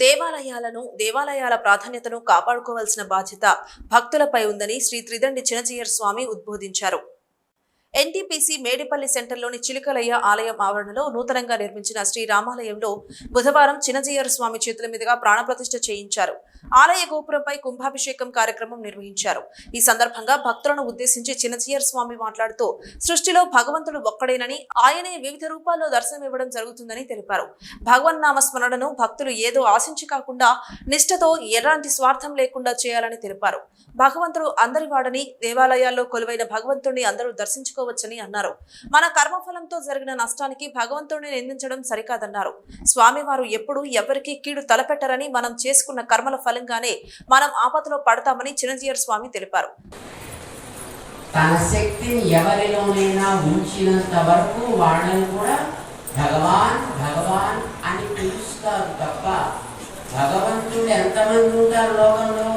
దేవాలయాలను దేవాలయాల ప్రాధాన్యతను కాపాడుకోవాల్సిన బాధ్యత భక్తులపై ఉందని శ్రీ త్రిదండి చినజీయర్ స్వామి ఉద్బోధించారు. ఎన్టీపీసీ మేడిపల్లి సెంటర్లోని చిలుకలయ్య ఆలయం ఆవరణలో నూతనంగా నిర్మించిన శ్రీ రామాలయంలో బుధవారం చినజీయర్ స్వామి చేతుల మీదుగా ప్రాణప్రతిష్ఠ చేయించారు. ఆలయ గోపురంపై కుంభాభిషేకం కార్యక్రమం నిర్వహించారు. ఈ సందర్భంగా భక్తులను ఉద్దేశించి చినజీయర్ స్వామి మాట్లాడుతూ సృష్టిలో భగవంతుడు ఒక్కడేనని ఆయనే వివిధ రూపాల్లో దర్శనమివ్వడం జరుగుతుందని తెలిపారు. భగవన్నామ స్మరణను భక్తులు ఏదో ఆశించి కాకుండా నిష్ఠతో ఎలాంటి స్వార్థం లేకుండా చేయాలని తెలిపారు. భగవంతుడు అందరి వాడని దేవాలయాల్లో కొలువైన భగవంతుడిని అందరూ దర్శించుకోవచ్చని అన్నారు. మన కర్మఫలంతో జరిగిన నష్టానికి భగవంతుడిని నిందించడం సరికాదన్నారు. స్వామివారు ఎప్పుడూ ఎవరికీ కీడు తలపెట్టరని మనం చేసుకున్న కర్మల ఫలంగానే మనం ఆపదలో పడతామని చిరంజీవి స్వామి తెలిపారు. తన శక్తిని ఎవరిలోనైనా ఉంచినంత వరకు వాళ్ళని కూడా భగవాన్ భగవాన్ అని పిలుస్తారు తప్ప భగవంతుడు ఎంతమంది ఉంటారు లోకంలో?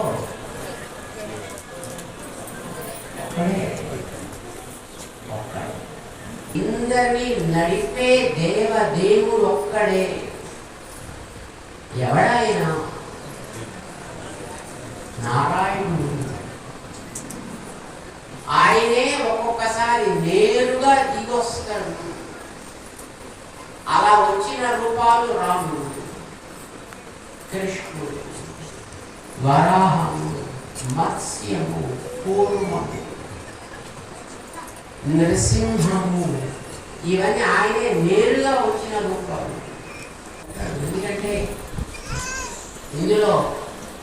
ఇందరినీ నడిపే దేవదేవుడు ఒక్కడే. ఎవడాయనా? నారాయణుడు. ఆయనే ఒక్కొక్కసారి నేరుగా దిగొస్తాడు అలా వచ్చిన రూపాలు రాముడు కృష్ణుడు వరాహము మత్స్యము పూర్వము నరసింహము ఇవన్నీ ఆయనే నేరుగా వచ్చిన రూపాలు. ఎందుకంటే ఇందులో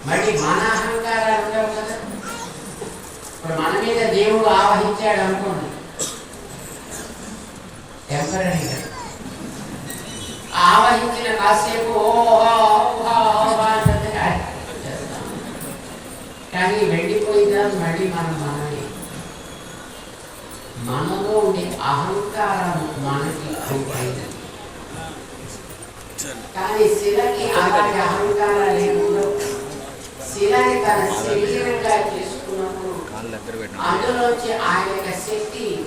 మళ్ళీ మన అహంకారాలు ఉండవు కదా ఇప్పుడు మన మీద దేవుడు ఆవహించాడు అనుకోండి. టెంపరీగా ఆవహించిన కాసేపు కానీ వెళ్ళిపోయిన మళ్ళీ మనం మనమే. మనలో ఉండే అహంకారం మనకి అయిపోయింది. కానీ శిలకి అలాంటి అహంకారాలు ఏముండవు శిలని తన శరీరంగా చేసుకున్నప్పుడు అందులోంచి ఆయన శక్తి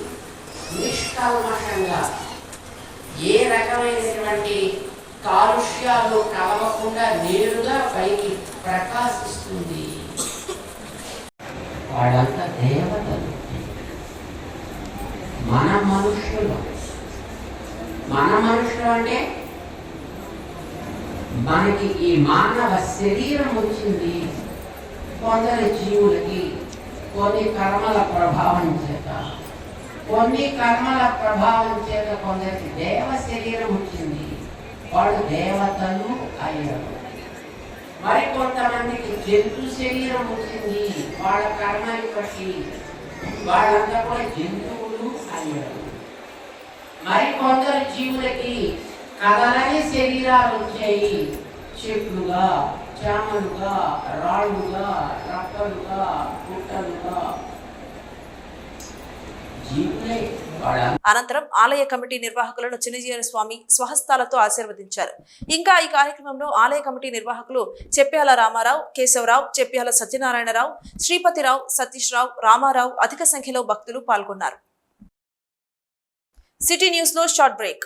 నిష్కల్మషంగా ఏ రకమైనటువంటి కాలుష్యాలు కలవకుండా నేరుగా పైకి ప్రకాశిస్తుంది. వాడంతా దేవతలు. మన మనుషులు. మన మనుషులు అంటే మనకి ఈ మానవ శరీరం వచ్చింది. కొందరి జీవులకి కొన్ని కర్మల ప్రభావం చేత. కొన్ని కర్మల ప్రభావం చేత కొందరికి దేవ శరీరం వచ్చింది. వాళ్ళు దేవతలు అయ్యారు. మరి కొంతమందికి జంతు శరీరం వచ్చింది. వాళ్ళ కర్మని బట్టి వాళ్ళంతా కూడా జంతువులు అయ్యారు. మరి కొందరు జీవులకి కదలని శరీరాలు వచ్చాయి. చెట్లుగా. చేమలుగా రాళ్ళుగా రప్పలుగా పుట్టలుగా జీవులే అనంతరం ఆలయ కమిటీ నిర్వాహకులను చిన్నజీవన స్వామి స్వహస్తాలతో ఆశీర్వదించారు. ఇంకా ఈ కార్యక్రమంలో ఆలయ కమిటీ నిర్వాహకులు చెప్ప్యాల రామారావు కేశవరావు చెప్ప్యాల సత్యనారాయణరావు శ్రీపతిరావు సతీష్ రావు రామారావు అధిక సంఖ్యలో భక్తులు పాల్గొన్నారు. సిటీ న్యూస్లో షార్ట్ బ్రేక్.